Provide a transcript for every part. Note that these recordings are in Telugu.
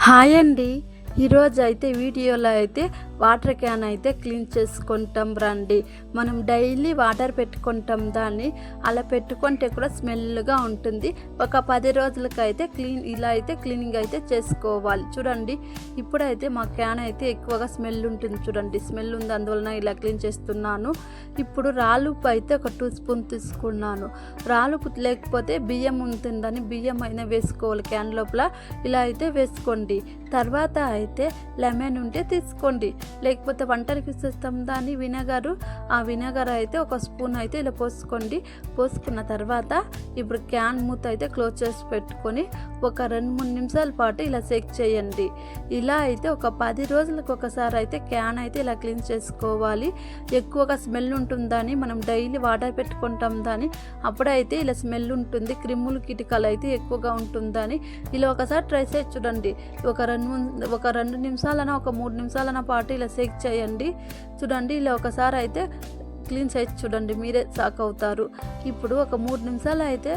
హాయ్ అండి. ఈరోజు అయితే వీడియోలో అయితే వాటర్ క్యాన్ అయితే క్లీన్ చేసుకుంటాం రండి. మనం డైలీ వాటర్ పెట్టుకుంటాం దాన్ని. అలా పెట్టుకుంటే కూడా స్మెల్గా ఉంటుంది. ఒక పది రోజులకైతే క్లీన్ ఇలా అయితే క్లీనింగ్ అయితే చేసుకోవాలి. చూడండి ఇప్పుడైతే మా క్యాన్ అయితే ఎక్కువగా స్మెల్ ఉంటుంది చూడండి. స్మెల్ ఉంది అందువలన ఇలా క్లీన్ చేస్తున్నాను. ఇప్పుడు రాలుపు అయితే ఒక టూ స్పూన్ తీసుకున్నాను. రాలుపు లేకపోతే బియ్యం ఉంటుందని బియ్యం అయినా వేసుకోవాలి క్యాన్ లోపల. ఇలా అయితే వేసుకోండి. తర్వాత అయితే అయితే లెమన్ ఉంటే తీసుకోండి. లేకపోతే వంటలకి ఇస్తాం దాన్ని వినగరు. ఆ వినగర్ అయితే ఒక స్పూన్ అయితే ఇలా పోసుకోండి. పోసుకున్న తర్వాత ఇప్పుడు క్యాన్ మూత అయితే క్లోజ్ చేసి పెట్టుకొని ఒక రెండు మూడు నిమిషాల పాటు ఇలా సెక్ చేయండి. ఇలా అయితే ఒక పది రోజులకు ఒకసారి అయితే క్యాన్ అయితే ఇలా క్లీన్ చేసుకోవాలి. ఎక్కువగా స్మెల్ ఉంటుందని మనం డైలీ వాటర్ పెట్టుకుంటాం దాని. అప్పుడైతే ఇలా స్మెల్ ఉంటుంది క్రిములు కిటికలు అయితే ఎక్కువగా ఉంటుందని. ఇలా ఒకసారి ట్రై చేసి చూడండి. ఒక రెండు ఒక ఒక రెండు నిమిషాలన ఒక మూడు నిమిషాలన పాటు ఇలా షేక్ చేయండి. చూడండి ఇలా ఒకసారి అయితే క్లీన్ చేసి చూడండి మీరే షాక్ అవుతారు. ఇప్పుడు ఒక మూడు నిమిషాలు అయితే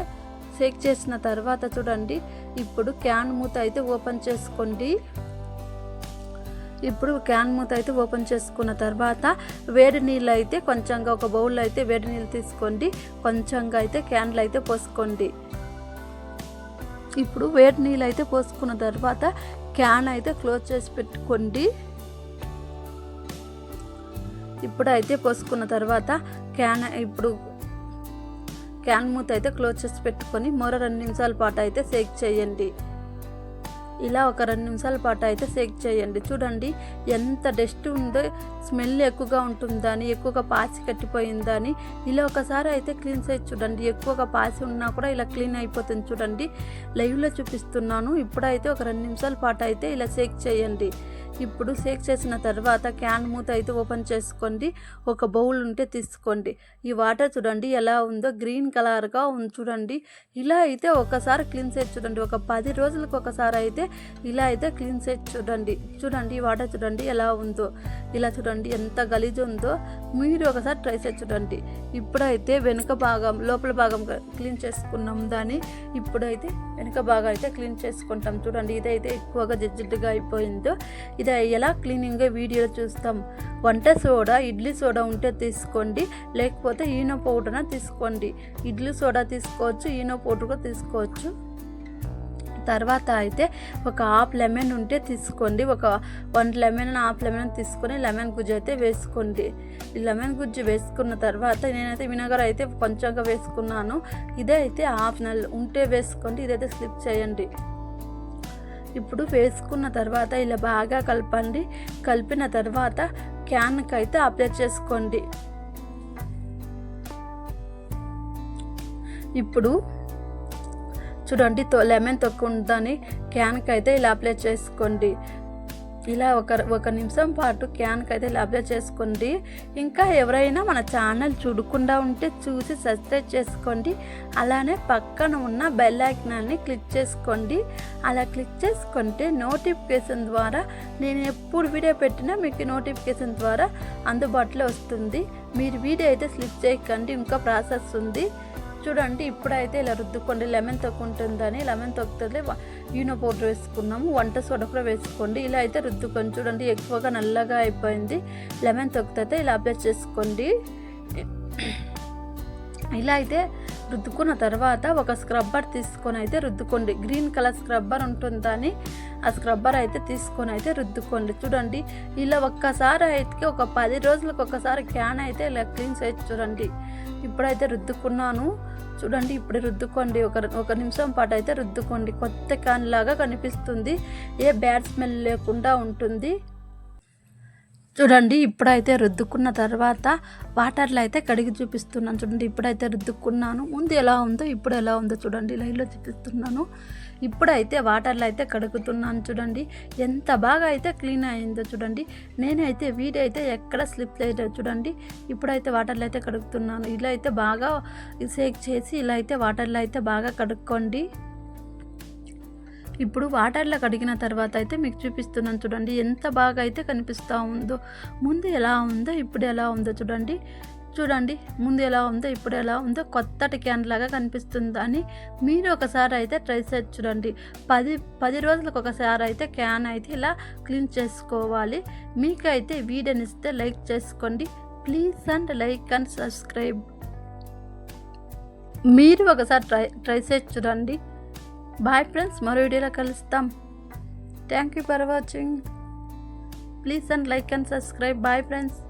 షేక్ చేసిన తర్వాత చూడండి ఇప్పుడు క్యాన్ మూత అయితే ఓపెన్ చేసుకోండి. ఇప్పుడు క్యాన్ మూత అయితే ఓపెన్ చేసుకున్న తర్వాత వేడి నీళ్ళు అయితే కొంచెంగా ఒక బౌల్లో అయితే వేడి నీళ్ళు తీసుకోండి. కొంచెంగా అయితే క్యాన్లు అయితే పోసుకోండి. ఇప్పుడు వేడి నీళ్ళు అయితే పోసుకున్న తర్వాత క్యాన్ అయితే క్లోజ్ చేసి పెట్టుకోండి. ఇప్పుడు అయితే పోసుకున్న తర్వాత క్యాన్ ఇప్పుడు క్యాన్ మూత అయితే క్లోజ్ చేసి పెట్టుకొని మరో రెండు నిమిషాల పాటు అయితే సేక్ చేయండి. ఇలా ఒక రెండు నిమిషాల పాటు అయితే సేక్ చేయండి. చూడండి ఎంత డస్ట్ ఉందో స్మెల్ ఎక్కువగా ఉంటుందని ఎక్కువగా పాచి కట్టిపోయిందని. ఇలా ఒకసారి అయితే క్లీన్ చేసి చూడండి. ఎక్కువగా పాచి ఉన్నా కూడా ఇలా క్లీన్ అయిపోతుంది చూడండి. లైవ్లో చూపిస్తున్నాను. ఇప్పుడైతే ఒక రెండు నిమిషాల పాటు అయితే ఇలా సేక్ చేయండి. ఇప్పుడు షేక్ చేసిన తర్వాత క్యాన్ మూత అయితే ఓపెన్ చేసుకోండి. ఒక బౌల్ ఉంటే తీసుకోండి. ఈ వాటర్ చూడండి ఎలా ఉందో గ్రీన్ కలర్గా ఉంది చూడండి. ఇలా అయితే ఒకసారి క్లీన్ చేసి చూడండి. ఒక పది రోజులకు ఒకసారి అయితే ఇలా అయితే క్లీన్ చేసి చూడండి. చూడండి ఈ వాటర్ చూడండి ఎలా ఉందో. ఇలా చూడండి ఎంత గలీజ్ ఉందో. మీరు ఒకసారి ట్రై చేసి చూడండి. ఇప్పుడైతే వెనుక భాగం లోపల భాగం క్లీన్ చేసుకున్నాం దాన్ని. ఇప్పుడైతే వెనుక భాగం అయితే క్లీన్ చేసుకుంటాం చూడండి. ఇదైతే ఎక్కువగా జిడ్జిడ్డుగా అయిపోయిందో. ఇది ఎలా క్లీనింగ్గా వీడియో చూస్తాం. వంట సోడా ఇడ్లీ సోడా ఉంటే తీసుకోండి. లేకపోతే ఈనో పౌడర్న తీసుకోండి. ఇడ్లీ సోడా తీసుకోవచ్చు ఈనో పౌడర్ కూడా తీసుకోవచ్చు. తర్వాత అయితే ఒక హాఫ్ లెమన్ ఉంటే తీసుకోండి. ఒక వన్ లెమన్ హాఫ్ లెమన్ తీసుకొని లెమన్ గుజ్జు అయితే వేసుకోండి. ఈ లెమన్ గుజ్జు వేసుకున్న తర్వాత నేనైతే వినగర్ అయితే కొంచెంగా వేసుకున్నాను. ఇదే అయితే హాఫ్ నెల ఉంటే వేసుకోండి. ఇదైతే స్లిప్ చేయండి. ఇప్పుడు వేసుకున్న తర్వాత ఇలా బాగా కలపండి. కలిపిన తర్వాత క్యాన్కి అయితే అప్లై చేసుకోండి. ఇప్పుడు చూడండి లెమన్ తొక్కు ఉందని క్యాన్కి అయితే ఇలా అప్లై చేసుకోండి. ఇలా ఒక ఒక నిమిషం పాటు క్యాన్కి అయితే ఇలా చేసుకోండి. ఇంకా ఎవరైనా మన ఛానల్ చూడకుండా ఉంటే చూసి సబ్స్క్రైబ్ చేసుకోండి. అలానే పక్కన ఉన్న బెల్ ఐకనాన్ని క్లిక్ చేసుకోండి. అలా క్లిక్ చేసుకుంటే నోటిఫికేషన్ ద్వారా నేను ఎప్పుడు వీడియో పెట్టినా మీకు నోటిఫికేషన్ ద్వారా అందుబాటులో వస్తుంది. మీరు వీడియో అయితే స్లిప్ చేయకండి ఇంకా ప్రాసెస్ ఉంది. చూడండి ఇప్పుడైతే ఇలా రుద్దుకోండి. లెమన్ తొక్కుంటుందని లెమన్ తొక్కుతుంది ఈనో పౌడర్ వేసుకున్నాము. వంట సోడా కూడా వేసుకోండి. ఇలా అయితే రుద్దుకొని చూడండి ఎక్కువగా నల్లగా అయిపోయింది. లెమన్ తొక్కుతే ఇలా అప్లై చేసుకోండి. ఇలా అయితే రుద్దుకున్న తర్వాత ఒక స్క్రబ్బర్ తీసుకొని అయితే రుద్దుకోండి. గ్రీన్ కలర్ స్క్రబ్బర్ ఉంటుందని ఆ స్క్రబ్బర్ అయితే తీసుకొని అయితే రుద్దుకోండి. చూడండి ఇలా ఒక్కసారి అయితే ఒక పది రోజులకు ఒకసారి క్యాన్ అయితే ఇలా క్లీన్ చేసి చూడండి. ఇప్పుడైతే రుద్దుకున్నాను. చూడండి ఇప్పుడు రుద్దుకోండి. ఒక ఒక నిమిషం పాటు అయితే రుద్దుకోండి. కొత్త క్యాన్ లాగా కనిపిస్తుంది. ఏ బ్యాడ్ స్మెల్ లేకుండా ఉంటుంది. చూడండి ఇప్పుడైతే రుద్దుకున్న తర్వాత వాటర్లో అయితే కడిగి చూపిస్తున్నాను. చూడండి ఇప్పుడైతే రుద్దుకున్నాను. ముందు ఎలా ఉందో ఇప్పుడు ఎలా ఉందో చూడండి. లైన్లో చూపిస్తున్నాను. ఇప్పుడైతే వాటర్లో అయితే కడుగుతున్నాను చూడండి. ఎంత బాగా అయితే క్లీన్ అయిందో చూడండి. నేనైతే వీడియో అయితే ఎక్కడ స్లిప్ లేదు చూడండి. ఇప్పుడైతే వాటర్లో అయితే కడుగుతున్నాను. ఇలా అయితే బాగా షేక్ చేసి ఇలా అయితే వాటర్లో అయితే బాగా కడుక్కోండి. ఇప్పుడు వాటర్లో కడిగిన తర్వాత అయితే మీకు చూపిస్తున్నాను చూడండి. ఎంత బాగా అయితే కనిపిస్తూ ఉందో ముందు ఎలా ఉందో ఇప్పుడు ఎలా ఉందో చూడండి. చూడండి ముందు ఎలా ఉందో ఇప్పుడు ఎలా ఉందో కొత్తటి క్యాన్ లాగా కనిపిస్తుంది అని మీరు ఒకసారి అయితే ట్రై చేసి చూడండి. పది పది రోజులకు ఒకసారి అయితే క్యాన్ అయితే ఇలా క్లీన్ చేసుకోవాలి. మీకైతే వీడియోని ఇస్తే లైక్ చేసుకోండి. Please and like and subscribe. మీరు ఒకసారి ట్రై ట్రై చేసి చూడండి. బాయ్ ఫ్రెండ్స్ మరో వీడియోలో కలుస్తాం. Thank you for watching please and like and subscribe bye friends